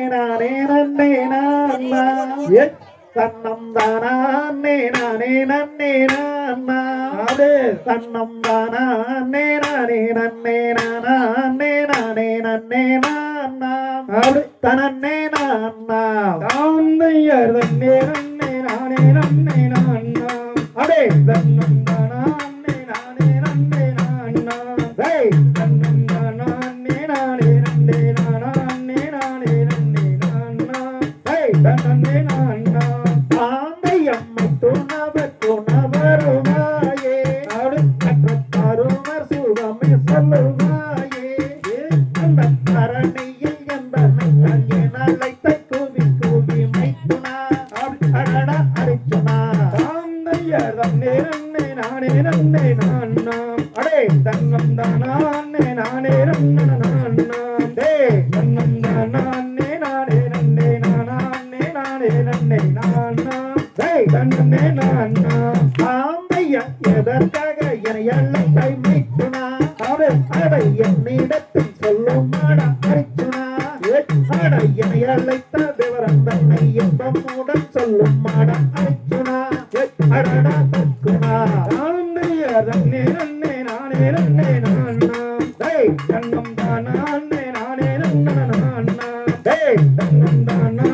நானே நன்னே நான்னா. என் தன்னம் தானே நானே நன்னே நான்னா. அதே தன்னம் தானே நானே நன்னே நானா? அன்னே நானே நன்னே நான்னா. அப்படி தனன்னே நான்னா. தாந்தையர் தன்னே நன்னே நானே நானே நான் அடே தங்கம் தானே நானே நன்ன நன்னே நன்னே நானா நன்னே நானா ஆமையா எதற்காக என எல்லாம் கைமைத்துனா அவள் அடை என்னிடத்தில் சொல்லுமாடா அரிச்சுனா அடை என அழைத்த விவரம் தன்னை என்பம் மூடன் சொல்லுமாடா அரிச்சுனா அடடா தற்குனா ஆமையா நன்னே நன்னே நானே நன்னே நானா தன்னம் தானே நானே நன்னா நானா தன்னம் தானா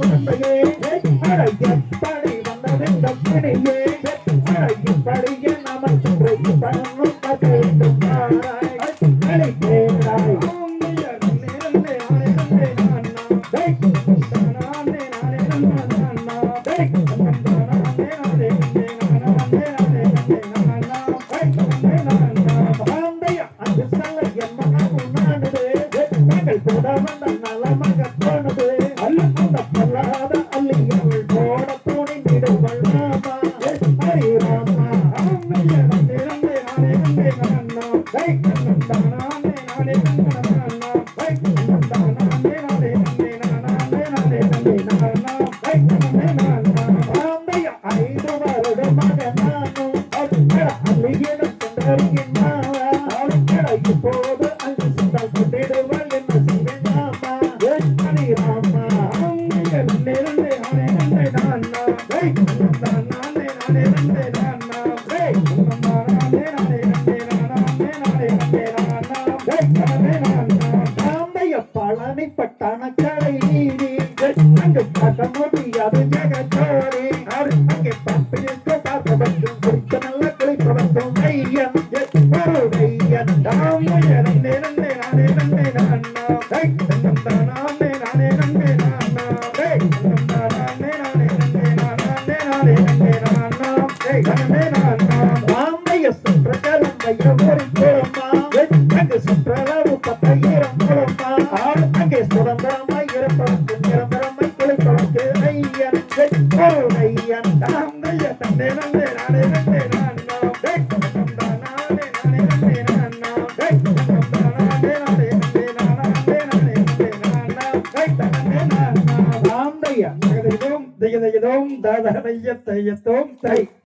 குழந்தையே எப்படி வந்தது. தப்பினையே இப்படியே நமக்கு பண்ணும் I'm gonna பழனிப்பட்டான கடை நீதி கட்டமோட்டி தையதையதோம் தாதனைய தையத்தோம் தை